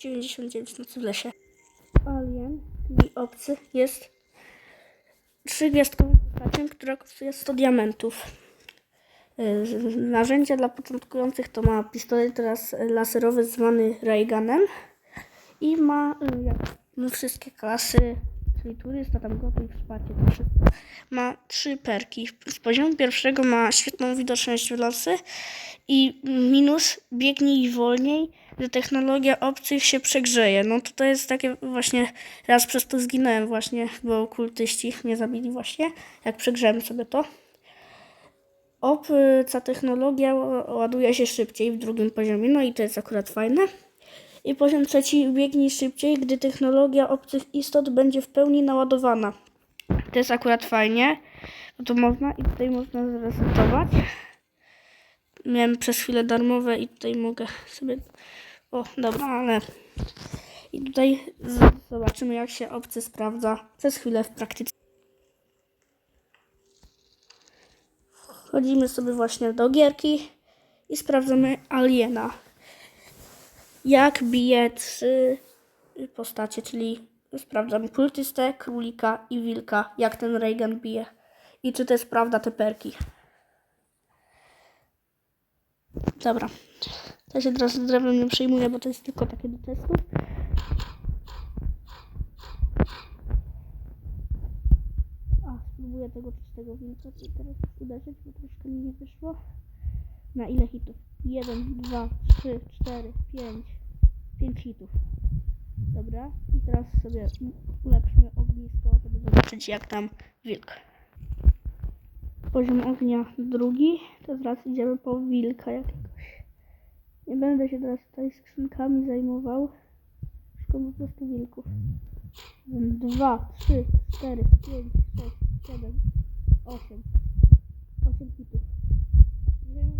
99 nocy w lesie. Alien, czyli obcy, jest trzygwiazdkową postacią, która kosztuje 100 diamentów. Y, Narzędzia dla początkujących to ma pistolet las, laserowy zwany Raygunem i ma y, jak wszystkie klasy, czyli turysta, tam gotuj, wsparcie, to wszystko. Ma trzy perki. Z poziomu pierwszego ma świetną widoczność w lasy i minus biegnij wolniej, że technologia obcych się przegrzeje. No to to jest takie właśnie, raz przez to zginąłem właśnie, bo kultyści mnie zabili właśnie, jak przegrzałem sobie to. Obca technologia ła- ładuje się szybciej w drugim poziomie, no i to jest akurat fajne. I poziom trzeci biegnij szybciej, gdy technologia obcych istot będzie w pełni naładowana. To jest akurat fajnie, bo to można i tutaj można zresetować. Miałem przez chwilę darmowe i tutaj mogę sobie... O, dobra, ale... I tutaj zobaczymy jak się obcy sprawdza przez chwilę w praktyce. Wchodzimy sobie właśnie do gierki i sprawdzamy aliena. Jak bije trzy postacie, czyli sprawdzam kultystę, królika i wilka, jak ten Reagan bije. I czy to jest prawda te perki. Dobra. To się teraz drewnem nie przejmuję, bo to jest tylko takie do testu. A, spróbuję tego czystego wilka i teraz uderzyć, bo troszkę mi nie wyszło. Na ile hitów? 1, 2, 3, 4, 5. 5 hitów. Dobra. I teraz sobie ulepszymy ognisko, żeby zobaczyć jak tam wilk. Poziom ognia drugi. To teraz idziemy po wilka jakiegoś. Nie będę się teraz tutaj skrzynkami zajmował. Szukam po prostu wilków. Jeden, Dwa, trzy, cztery, pięć, sześć, siedem, osiem. Osiem hitów. Gdybym-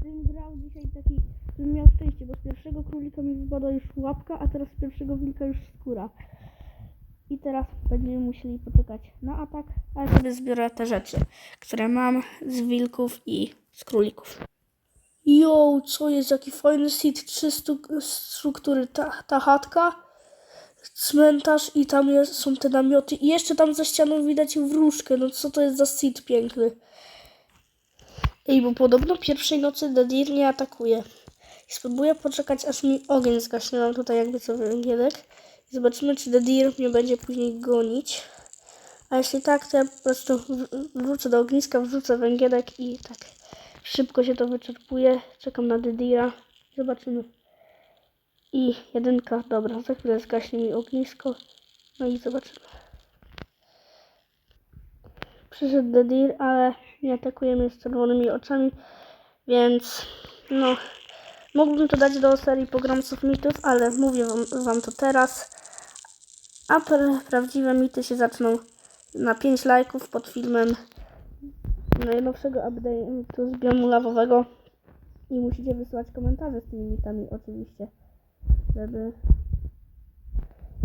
Gdybym grał dzisiaj taki, bym miał szczęście, bo z pierwszego królika mi wypadła już łapka, a teraz z pierwszego wilka już skóra. I teraz będziemy musieli poczekać na atak, a ja sobie zbiorę te rzeczy, które mam z wilków i z królików. Jo, co jest, jaki fajny sit, trzy struktury, ta, ta chatka, cmentarz i tam jest, są te namioty i jeszcze tam za ścianą widać wróżkę, no co to jest za sit piękny. Ej, bo podobno pierwszej nocy Dedir nie atakuje. I spróbuję poczekać, aż mi ogień zgaśnie. Mam tutaj jakby co węgielek. I zobaczymy, czy Dedir mnie będzie później gonić. A jeśli tak, to ja po prostu wrócę do ogniska, wrzucę węgielek i tak szybko się to wyczerpuje. Czekam na Dedira. Zobaczymy. I jedynka, dobra, za chwilę zgaśnie mi ognisko. No i zobaczymy. Przyszedł Dedir, ale nie atakuje mnie z czerwonymi oczami, więc no, mógłbym to dać do serii pogromców mitów, ale mówię wam, wam to teraz. A pra, prawdziwe mity się zaczną na 5 lajków pod filmem najnowszego update'u z biomu lawowego i musicie wysłać komentarze z tymi mitami oczywiście, żeby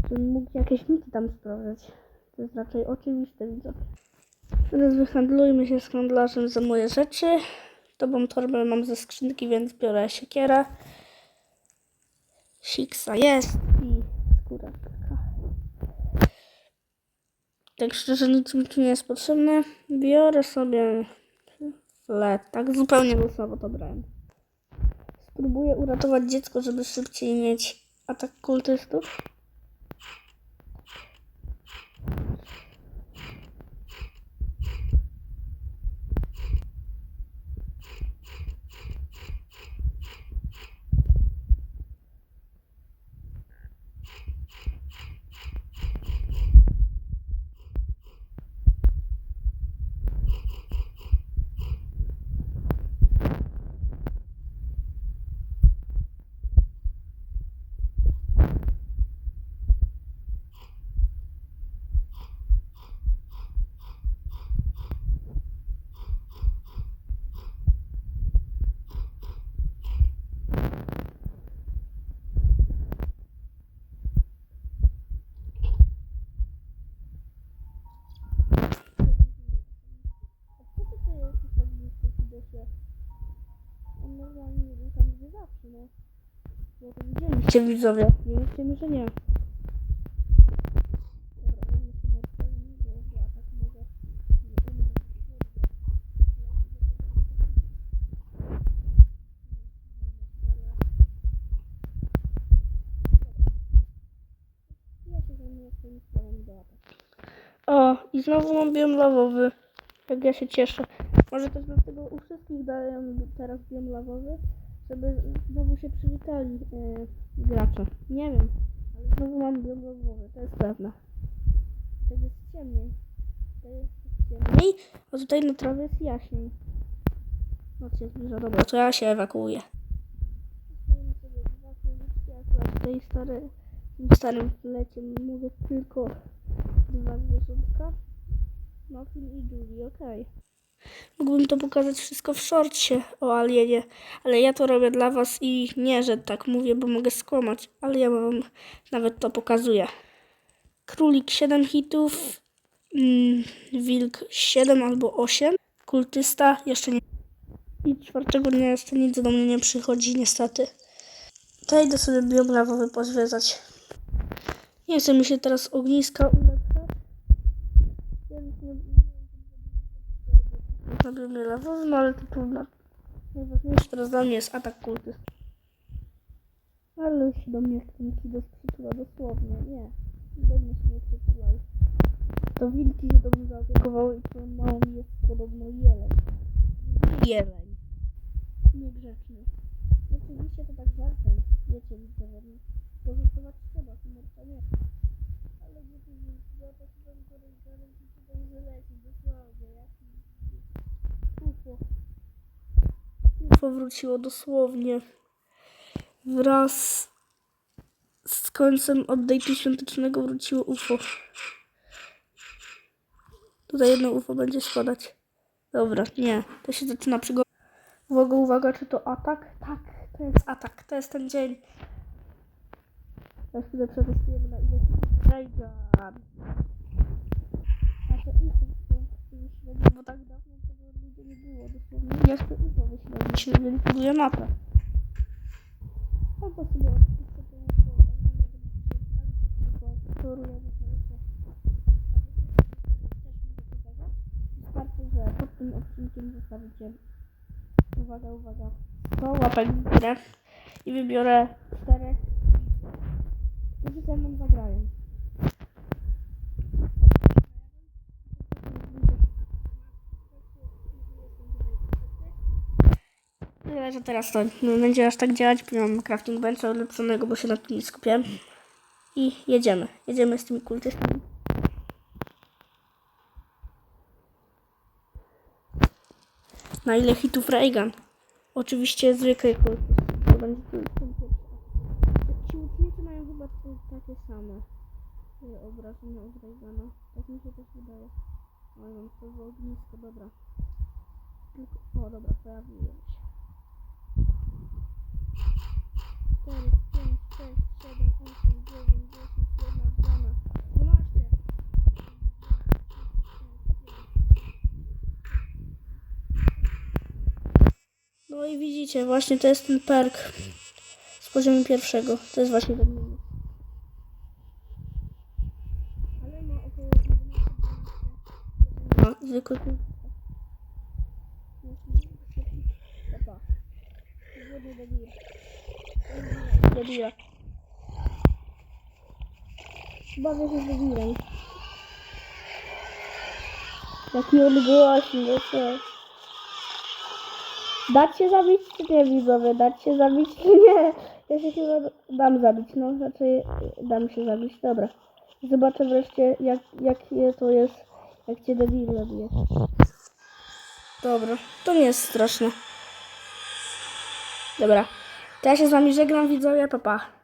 żebym mógł jakieś mity tam sprawdzać. To jest raczej oczywiste, widzę. Teraz wyhandlujmy się z handlarzem za moje rzeczy. Tobą torbę mam ze skrzynki, więc biorę siekierę. Siksa jest i skóra. Tak szczerze nic mi tu nie jest potrzebne. Biorę sobie flet. Tak zupełnie losowo to brałem. Spróbuję uratować dziecko, żeby szybciej mieć atak kultystów. Co to jest tak blisko widocznie? On normalnie był tam gdzie zawsze, no. Bo to widzieliście. Widzicie widzowie? Nie mówcie mi, że nie. Dobra, weźmy sobie martwego, bo ja tak mogę- nie umiem. Ja się zajmuję swoimi sprawami do ataku. O, i znowu mam biom lawowy. Jak ja się cieszę. Może też dlatego u wszystkich dają teraz biom lawowy, żeby znowu się przywitali e, gracze. Nie wiem, ale znowu mam biom lawowy, to jest pewne. Tak jest ciemniej. To jest ciemniej, a tutaj na trawie jest jaśniej. Noc się zbliża, dobra, to ja się ewakuuję. Zostajemy sobie dwa króliczki, akurat w tej stary, w tym starym flecie mówię tylko dwa zwierzątka. Muffin i Julie, okej. Mógłbym to pokazać wszystko w shortsie o alienie, ale ja to robię dla was i nie, że tak mówię, bo mogę skłamać, ale ja wam nawet to pokazuję. Królik 7 hitów, mm, wilk 7 albo 8, kultysta jeszcze nie. I czwartego dnia jeszcze nic do mnie nie przychodzi, niestety. To idę sobie biom lawowy pozwiedzać. Nie chce mi się teraz ogniska ulepszać. Więc nie biomie lawowym, no ale to trudno. Najważniejsze teraz dla mnie jest atak kultyst. Ale się do mnie skrzynki do przytula dosłownie, nie. Do mnie się nie przytulali. To wilki się do mnie zaopiekowały i to mało mi jest podobno jeleń. Jeleń. Niegrzeczny. Oczywiście to tak żartem. Wiecie, widzowie. no. Pożartować trzeba, to nie. Ale nie tu wilki, zaatakują go rękawem i tutaj wyleci dosłownie. Jaki UFO. UFO wróciło dosłownie wraz z końcem update'u świątecznego wróciło UFO. Tutaj jedno UFO będzie spadać. Dobra, nie. To się zaczyna przygoda. Uwaga, uwaga, czy to atak? Tak, to jest atak. To jest ten dzień. Teraz chwilę przetestujemy na ile Raygun. A to UFO bo tak tego Odasını göstermiş olmuşlar. Şimdi beni buluyor ne yapar? Basılıyor. Soruları Wystarczy, że pod tym odcinkiem zostawicie uwaga, uwaga 100 łapek w grę i wybiorę 4 Że teraz to nie będzie aż tak działać, bo mam crafting bencha ulepszonego, bo się na tym nie skupiłem. I jedziemy. Jedziemy z tymi kultystami. Na ile hitów Reagan? Oczywiście zwykłej kultysty. To będzie Ci łucznicy mają chyba takie same y, obrażenia od Reagana. Tak mi się też wydaje. Oj, mam to ognisko, dobra. O, dobra, pojawiły się. 4, 5, 6, 7, 8, 9, 10, 11, 12, 12. No i widzicie, właśnie to jest ten perk z poziomu pierwszego. To jest właśnie ten minus. Ale ma około 11 Ma Dira. Do Dira. Bawię się z. Jaki on głośny, no co? Dać się zabić czy nie widzowie? Dać się zabić czy nie? Ja się chyba dam zabić, no znaczy dam się zabić, dobra. Zobaczę wreszcie jak, jakie to jest, jak cię debil zabije. Dobra, to nie jest straszne. Dobra, to ja się z wami żegnam widzowie, papa. Pa.